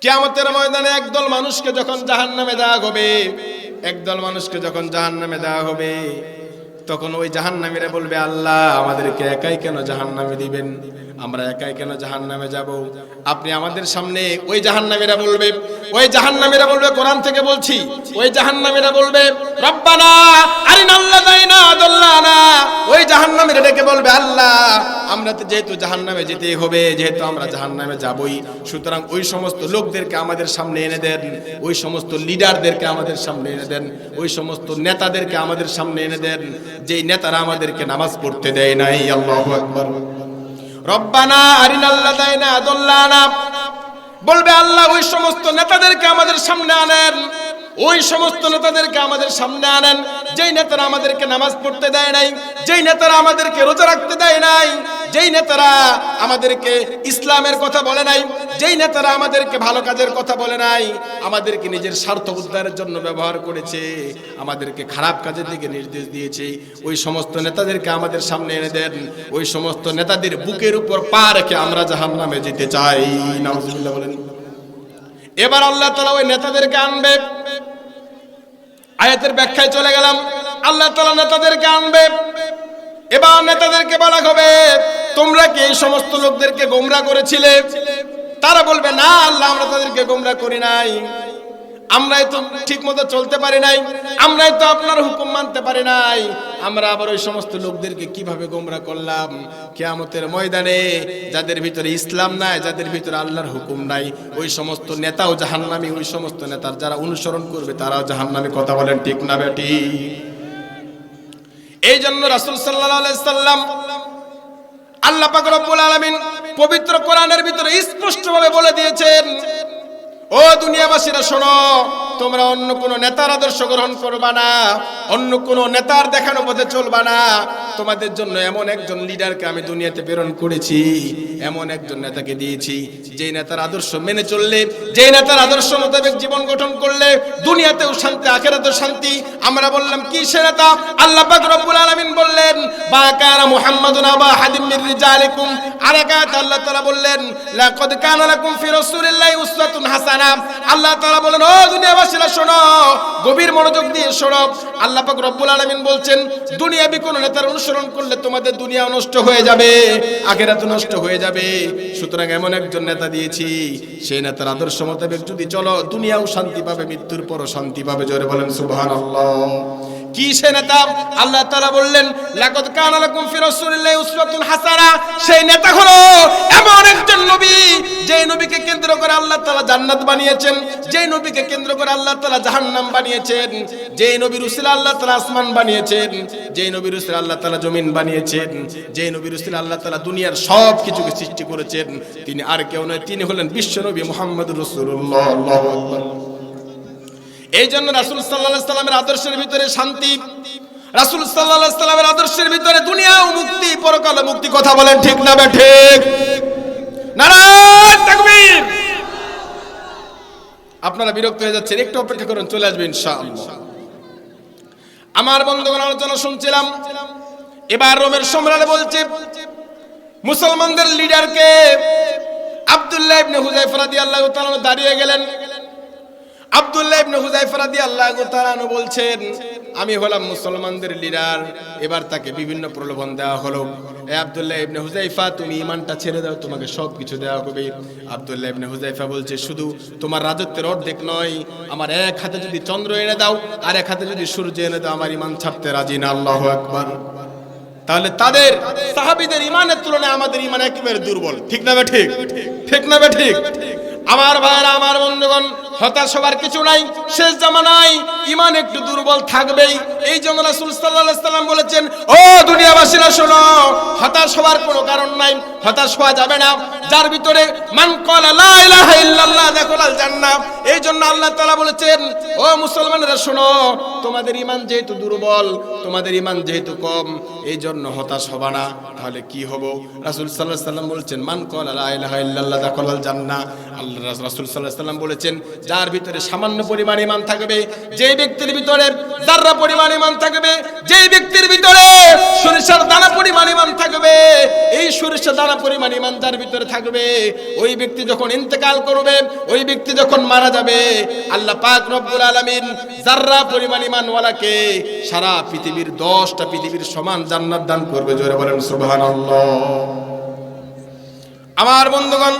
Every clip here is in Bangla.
কিয়ামতের ময়দানে একদল মানুষকে যখন জাহান্নামে দেওয়া হবে, একদল মানুষকে যখন জাহান্নামে দেওয়া হবে, তখন ওই জাহান জাহান্নামীরা বলবে, আল্লাহ, আমাদেরকে একাই কেন জাহান্নামে দিবেন? আমরা একাই কেন জাহান্নামে যাব? আপনি আমাদের সামনে ওই জাহান জাহান্নামীরা বলবে, ওই জাহান জাহান্নামীরা বলবে, কোরআন থেকে বলছি, ওই জাহান জাহান্নামীরা বলবে, রব্বানা দাইনা যেহেতু জাহান্নামে যেতেই হবে, যেহেতু আমরা জাহান্নামে যাবই, সুতরাং ওই সমস্ত লোকদেরকে আমাদের সামনে এনে দেন, ওই সমস্ত লিডারদেরকে আমাদের সামনে এনে দেন, ওই সমস্ত নেতাদেরকে আমাদের সামনে এনে দেন, যেই নেতারা আমাদেরকে নামাজ পড়তে দেয় নাই, আল্লাহু আকবার। রব্বানা আরিনাল্লাহ দাইনা আদাল্লানা। বলবে আল্লাহ, ওই সমস্ত নেতাদেরকে আমাদের সামনে আনেন। ওই সমস্ত নেতাদেরকে আমাদের সামনে আনেন। যেই নেতারা আমাদেরকে নামাজ পড়তে দেয় নাই, যেই নেতারা আমাদেরকে রোজা রাখতে দেয় নাই, যেই নেতারা আমাদেরকে ইসলামের কথা বলে নাই, যেই নেতারা আমাদেরকে ভালো কাজের কথা বলে নাই, আমাদেরকে নিজের স্বার্থ উদ্ধারের জন্য ব্যবহার করেছে, আমাদেরকে খারাপ কাজের দিকে নির্দেশ দিয়েছে। ওই সমস্ত নেতাদেরকে আমাদের সামনে এনে দেন। ওই সমস্ত নেতাদের বুকের উপর পা রেখে আমরা জাহান নামে যেতে চাই। নাউজুবিল্লাহ বলেন। এবার আল্লাহ তালা ওই নেতাদেরকে আনবে। আয়াতের ব্যাখ্যায় চলে গেলাম। আল্লাহ তালা নেতাদেরকে আনবে। এবার নেতাদেরকে বলা হবে, তোমরা কি এই সমস্ত লোকদেরকে গোমরা করেছিলে? তারা বলবে, না, আল্লাহ, আমরা তাদেরকে গোমরা করি নাই। আমরাই তো ঠিক মতো চলতে পারি নাই, আমরাই তো আপনার হুকুম মানতে পারি নাই। আমরা আবার ওই সমস্ত লোকদেরকে কীভাবে গোমরা করলাম? কেয়ামতের ময়দানে যাদের ভিতরে ইসলাম নাই, যাদের ভিতরে আল্লাহর হুকুম নাই, ওই সমস্ত নেতাও জাহান্নামী, ওই সমস্ত নেতার যারা অনুসরণ করবে, তারাও জাহান্নামী, কথা বলেন ঠিক না বেটি? এই জন্য রাসূল আলাইহি সাল্লাম আল্লাহ পাক রব্বুল আলামিন পবিত্র কোরআনের ভিতরে স্পষ্টভাবে বলে দিয়েছেন ও দুনিয়াবাসীরা শোনো, তোমরা অন্য কোন নেতার আদর্শ গ্রহণ করবা না, অন্য কোন নেতার দেখানো পথে চলবা না। তোমাদের জন্য এমন একজন লিডারকে আমি দুনিয়াতে প্রেরণ করেছি, এমন একজন নেতাকে দিয়েছি যেই নেতার আদর্শ মেনে চললে যেই নেতার আদর্শ মোতাবেক জীবন গঠন করলে, দুনিয়াতেও শান্তি, আখেরাতেও শান্তি। আমরা বললাম, কি সে নেতা? আল্লাহ পাক রব্বুল আলামিন বললেন বা কানা মুহাম্মাদুন আবা হাদিম মির রিজালিকুম। আরাকাত আল্লাহ তাআলা বললেন, লাকাদ কানা লাকুম ফি রাসূলিল্লাহি উসওয়াতুন হাসানা আল্লাহ তাআলা বলেন, ও দুনিয়াবাসীরা, শোনো, গভীর মনোযোগ দিয়ে শোনো। আল্লাহ পাক রব্বুল আলামিন বলছেন, দুনিয়াবি কোন নেতার অনুসরণ করলে তোমাদের দুনিয়া নষ্ট হয়ে যাবে আখেরাত নষ্ট হয়ে যাবে। সুতরাং এমন একজন নেতা দিয়েছি, সেই নেতার আদর্শ মোতাবেক যদি চলো, দুনিয়াও শান্তি পাবে, মৃত্যুর পরও শান্তি পাবে। জোরে বলেন, সুবহানাল্লাহ। কি সে নেতা? আল্লাহ তাআলা বললেন, লাকাদ কানা লাকুম ফি রাসূলিল্লাহি উসওয়াতুন হাসানা। সেই নেতা হলো এমন একজন নবী, যেই নবীকে কেন্দ্র করে আল্লাহ তাআলা জান্নাত বানিয়েছেন, যেই নবীকে কেন্দ্র করে আল্লাহ তাআলা জাহান্নাম বানিয়েছেন, যেই নবীর উসিলা আল্লাহ তাআলা আসমান বানিয়েছেন, যেই নবীর উসিলা আল্লাহ তাআলা জমিন বানিয়েছেন, যেই নবীর উসিলা আল্লাহ তাআলা দুনিয়ার সব কিছুকে সৃষ্টি করেছেন, তিনি আর কেউ নয়, তিনি হলেন বিশ্ব নবী মুহাম্মদুর রাসূলুল্লাহ। আল্লাহু আকবার। এই জন্য রাসুল সাল্লাহ সাল্লামের আদর্শের ভিতরে শান্তি, রাসুল সাল্লাহ সাল্লামের আদর্শের ভিতরে দুনিয়াও মুক্তি, পরকাল মুক্তি কথা বলেন ঠিক না বে ঠিক? আপনারা বিরক্ত হয়ে যাচ্ছেন, একটু অপেক্ষা করুন, চলে আসবেন আমার বন্ধুগণ, আলোচনা শুনছিলাম, এবার রোমের সম্রাট বলছে, মুসলমানদের লিডারকে আব্দুল্লাহ ইবনে হুযায়ফা রাদিয়াল্লাহু তাআলা দাঁড়িয়ে গেলেন। আব্দুল্লাহ ইবনে হুযায়ফা রাদিয়াল্লাহু তাআলা বলছেন, আমি হলাম মুসলমানদের লিডার এবার তাকে বিভিন্ন প্রলোভন দেওয়া হলো। এ আব্দুল্লাহ ইবনে হুযায়ফা তুমি ঈমানটা ছেড়ে দাও, তোমাকে সব কিছু দেওয়া হবে। আব্দুল্লাহ ইবনে হুযায়ফা বলছে, শুধু তোমার রাজত্বের অর্ধেক নয়, আমার এক হাতে যদি চন্দ্র এনে দাও, আর এক হাতে যদি সূর্য এনে দাও, আমার ঈমান ছাপতে রাজি না, আল্লাহু আকবার। তাহলে তাদের সাহাবীদের ইমানের তুলনায় আমাদের ইমান একেবারে দুর্বল। ঠিক না ঠিক? ঠিক না ঠিক? আমার ভাইরা আমার বন্ধুগণ হতাশ হওয়ার কিছু নাই, শেষ জামানায় ইমান একটু দুর্বল থাকবেই। এই জন্য রাসূল সাল্লাল্লাহু বলেছেন, ও দুনিয়াবাসীরা শোনো, হতাশ হওয়ার কোনো কারণ নাই, হতাশ হওয়া যাবে না। যার ভিতরে মান ক্বালা লা ইলাহা এই জন্য আল্লাহ তাআলা বলেছেন, ও মুসলমানেরা শোনো, তোমাদের ইমান যেহেতু দুর্বল, তোমাদের ইমান যেহেতু কম, এই জন্য হতাশ হবা না। তাহলে কি হব? রাসূল সাল্লাল্লাহু সাল্লাম বলেছেন, মান ক্বালা লা ইলাহা ইল্লাল্লাহ দাখালাল জান্নাহ। আল্লাহ রাসূল সাল্লাল্লাহু সাল্লাম বলেছেন যার ভিতরে সামান্য পরিমাণ ইমান থাকবে যে ব্যক্তির ভিতরে যাররা পরিমাণ ইমান থাকবে, যেই ব্যক্তির ভিতরে সরিষার দানা পরিমাণ ইমান থাকবে, এই সরিষার দানা পরিমাণ ইমান যার ভিতরে থাকবে, ওই ব্যক্তি যখন ইন্তেকাল করবে, ওই ব্যক্তি যখন মারা যাবে, আল্লাহ পাক রব্বুল আলামিন যাররা পরিমাণ ইমান ইমানওয়ালাকে সারা পৃথিবীর দশটা পৃথিবীর সমান জান্নাত দান করবে, জোরে বলেন সুবহানাল্লাহ। আমার বন্ধুগণ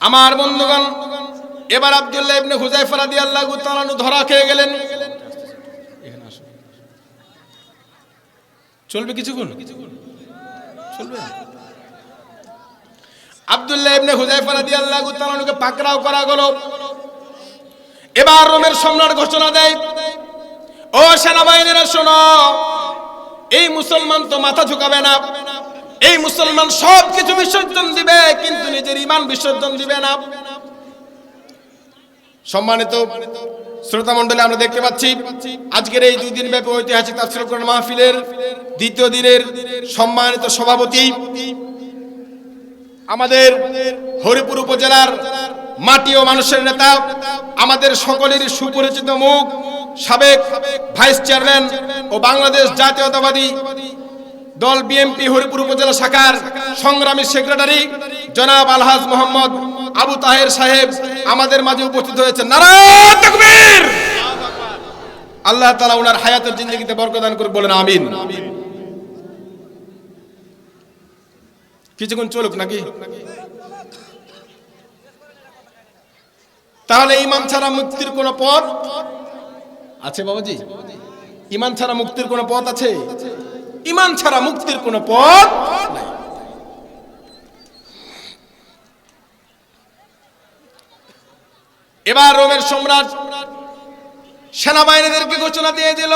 আমার বন্ধুগণ, এবার আব্দুল্লাহ ইবনে হুজাইফা রাদিয়াল্লাহু তাআলা ধরা খেয়ে গেলেন। এখানে আসো চলবে কিছুক্ষণ? চলবে? আব্দুল্লাহ ইবনে হুজাইফা রাদিয়াল্লাহু তাআলা আনহুকে পাকড়াও করা হলো এবার রোমের সম্রাট ঘোষণা দেয়, ও সেনাবাহিনীরা শোনো, এই মুসলমান তো মাথা ঝুঁকাবে না। এই মুসলমান সব কিছু বিসর্জন দিবে, কিন্তু নিজের ইমান বিসর্জন দিবে না। সম্মানিত শ্রোতা মণ্ডলী, আমরা দেখতে পাচ্ছি আজকের এই দুই দিন ব্যাপী ঐতিহাসিক তাফসীর কোরআন মাহফিলের দ্বিতীয় দিনের সম্মানিত সভাপতি আমাদের হরিপুর উপজেলার মাটি ও মানুষের নেতা, আমাদের সকলেরই সুপরিচিত মুখ, সাবেক ভাইস চেয়ারম্যান ও বাংলাদেশ জাতীয়তাবাদী দল বিএমপি হরিপুর উপজেলা শাখার সংগ্রামী সেক্রেটারি জনাব আলহাজ মোহাম্মদ আবু তাহের সাহেব আমাদের মাঝে উপস্থিত হয়েছে নারায়ণ আল্লাহ তাআলা ওনার হায়াতের জিন্দগিতে বরকদান করে বলেন আমিন। কিছুক্ষণ চলুক নাকি? তাহলে ইমান ছাড়া মুক্তির কোন পথ আছে বাবাজি? ইমান ছাড়া মুক্তির কোন পথ আছে? ইমান ছাড়া মুক্তির কোন পথ নাই। এবার রোমের সম্রাট সেনাবাহিনীদেরকে ঘোষণা দিয়ে দিল,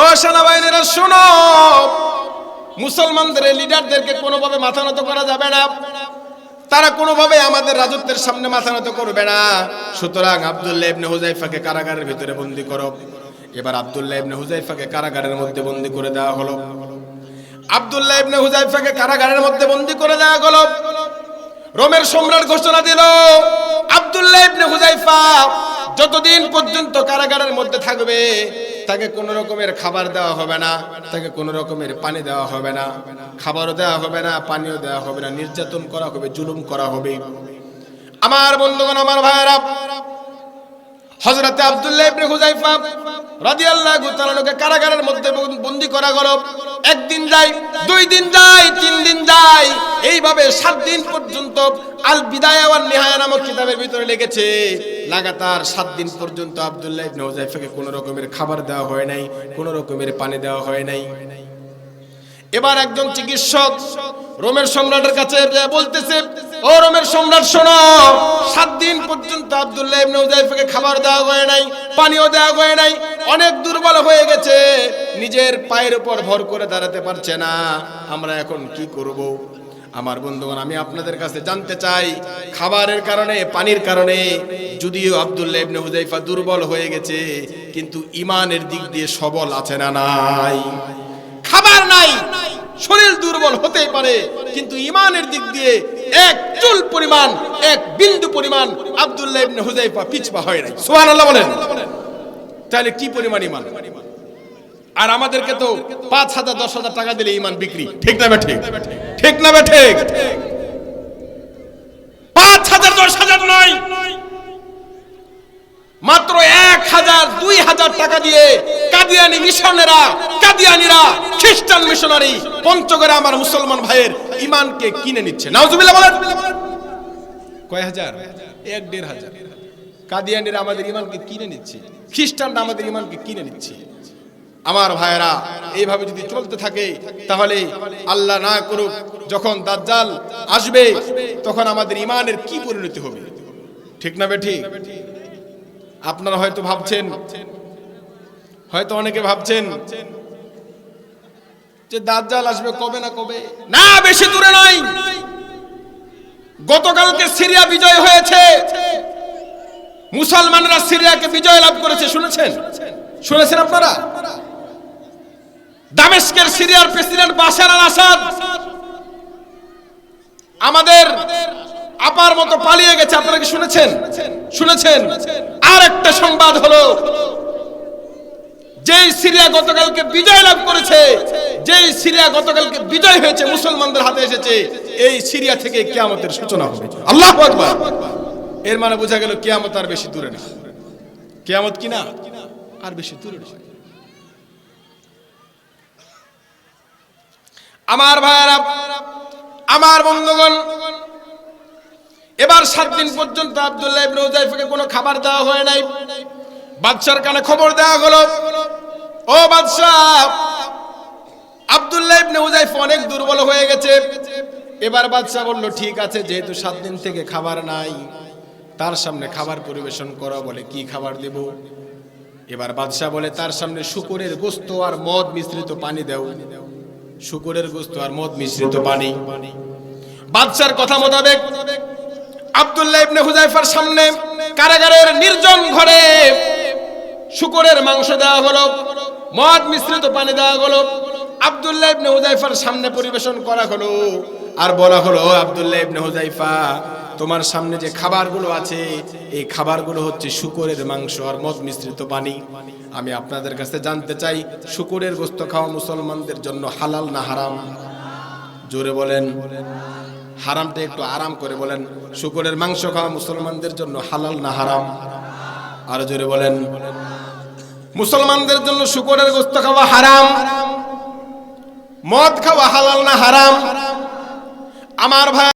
ও সেনাবাহিনীরা, শোনো, মুসলমানদের লিডারদেরকে কোনোভাবে মাথা নত করা যাবে না। তারা কোনোভাবে আমাদের রাজত্বের সামনে মাথা নত করবে না। সুতরাং আব্দুল্লাহ ইবনে হুজাইফাকে কারাগারের ভিতরে বন্দী করো। এবার আব্দুল্লাহ ইবনে হুজাইফাকে কারাগারের মধ্যে বন্দী করে দেওয়া হলো। আব্দুল্লাহ ইবনে হুজাইফাকে কারাগারের মধ্যে বন্দী করে দেওয়া হলো রোমের সম্রাট ঘোষণা দিল, আব্দুল্লাহ ইবনে হুজাইফা যতদিন পর্যন্ত কারাগারের মধ্যে থাকবে, তাকে কোন রকমের খাবার দেওয়া হবে না, তাকে কোন রকমের পানি দেওয়া হবে না, খাবারও দেওয়া হবে না, পানিও দেওয়া হবে না, নির্যাতন করা হবে, জুলুম করা হবে। আমার বন্ধুগণ, আমার ভাইয়েরা, হযরতে আব্দুল্লাহ ইবনে রাদিয়াল্লাহু তাআলাকে কারাগারের মধ্যে বন্দী করা হলো একদিন যায়, দুই দিন যায়, তিন দিন যায়। এইভাবে সাত দিন পর্যন্ত আল বিদায়া ওয়ান নিহায়া নামক কিতাবের ভিতরে লেগেছে। লাগাতার সাত দিন পর্যন্ত আব্দুল্লাহ ইবনে কোনো রকমের খাবার দেওয়া হয় নাই, কোনো রকমের পানি দেওয়া হয় নাই। এবার একজন চিকিৎসক রোমের সম্রাটের কাছে বলতেছে, ও রোমের সম্রাট, শোনো, সাত দিন পর্যন্ত আব্দুল্লাহ ইবনে উজাইফাকে খাবার দেওয়া হয় নাই, পানিও দেওয়া হয় নাই অনেক দুর্বল হয়ে গেছে। নিজের পায়ের উপর ভর করে দাঁড়াতে পারছে না। আমরা এখন কি করব? আমার বন্ধুগণ, আমি আপনাদের কাছে জানতে চাই, খাবারের কারণে, পানির কারণে, যদিও আব্দুল্লাহ ইবনে হুজাইফা দুর্বল হয়ে গেছে, কিন্তু ইমানের দিক দিয়ে সবল আছে না নাই। খাবার নাই, শরীর দুর্বল হতেই পারে, কিন্তু ইমানের দিক দিয়ে এক চুল পরিমাণ, এক বিন্দু পরিমাণ আব্দুল্লাহ ইবনে হুজাইফা পিছপা হয় নাই। সুবহানাল্লাহ বলেন। তাহলে কি পরিমাণ ইমান আর আমাদেরকে তো পাঁচ হাজার, দশ হাজার টাকা দিলে ইমান বিক্রি। ঠিক না ঠিক ঠিক না ঠিক পাঁচ হাজার, দশ হাজার নয়। মাত্র এক হাজার, দুই হাজার টাকা দিয়ে কাদিয়ানি মিশনেরা, কাদিয়ানিরা, খ্রিস্টান মিশনারি, পঞ্চগড়ে আমার মুসলমান ভাইয়ের ইমানকে কিনে নিচ্ছে। নাউজুবিল্লাহ বলেন। কয় হাজার? এক, দেড় হাজার। কাদিয়ানিরা আমাদের ইমানকে কিনে নিচ্ছে, খ্রিস্টানরা আমাদের ইমানকে কিনে নিচ্ছে। আমার ভাইয়েরা, এইভাবে যদি চলতে থাকে, তাহলে আল্লাহ না করুক, যখন দাজ্জাল আসবে, তখন আমাদের ইমানের কি পরিণতি হবে? ঠিক না বে ঠিক আপনারা হয়তো ভাবছেন, হয়তো অনেকে ভাবছেন যে দাজ্জাল আসবে কবে না কবে? না, বেশি দূরে নয়। গতকালকে সিরিয়া বিজয় হয়েছে। মুসলমানরা সিরিয়াকে বিজয় লাভ করেছে, শুনেছেন? শুনেছেন আপনারা? দামেস্কের সিরিয়ার প্রেসিডেন্ট বাশার আল আসাদ আমাদের আপার মতো পালিয়ে গেছে, আপনারা কি শুনেছেন? শুনেছেন? আর একটা সংবাদ হলো, যেই সিরিয়া গতকালকে বিজয় লাভ করেছে, যেই সিরিয়া গতকালকে বিজয় হয়েছে, মুসলমানদের হাতে এসেছে, এই সিরিয়া থেকে কিয়ামতের সূচনা হবে। আল্লাহ আকবার। এর মানে বোঝা গেল কেয়ামত আর বেশি দূরে না। কিয়ামত কি না? আর বেশি দূরে আমার ভাইয়ারা, আমার বন্ধুগণ, এবার সাত দিন পর্যন্ত আব্দুল্লাহ ইবনে উজাইফাকে কোনো খাবার দেওয়া হয় নাই। বাদশার কানে খবর দেওয়া হলো, ও বাদশাহ, আব্দুল্লাহ ইবনে উজাইফা অনেক দুর্বল হয়ে গেছে। এবার বাদশাহ বলল, ঠিক আছে, যেহেতু সাত দিন থেকে খাবার নাই। তার সামনে খাবার পরিবেশন করা বলে কি খাবার দেব? এবার বাদশাহ বলে, তার সামনে শুকুরের গোস্ত আর মদ মিশ্রিত পানি দেও। শুকরের গোস্ত আর মদ মিশ্রিত পানি। বাদশার কথা মোতাবেক আব্দুল্লাহ ইবনে হুজাইফার সামনে কারাগারের নির্জন ঘরে শুকরের মাংস দেওয়া হলো, মদ মিশ্রিত পানি দেওয়া হলো, আব্দুল্লাহ ইবনে হুজাইফার সামনে পরিবেশন করা হলো। আর বলা হলো, "ও আব্দুল্লাহ ইবনে হুজাইফা তোমার সামনে যে খাবারগুলো আছে, এই খাবারগুলো হচ্ছে শুকরের মাংস আর মদ মিশ্রিত পানি। আমি আপনাদের কাছে জানতে চাই, শুকরের গোস্ত খাওয়া মুসলমানদের জন্য হালাল না হারাম? জোরে বলেন। হারামটা একটু আরাম করে বলেন, শুকরের মাংস খাওয়া মুসলমানদের জন্য হালাল না হারাম? আর জোরে বলেন। মুসলমানদের জন্য শুকরের গোস্ত খাওয়া হারাম? মদ খাওয়া হালাল না হারাম? আমার ভাই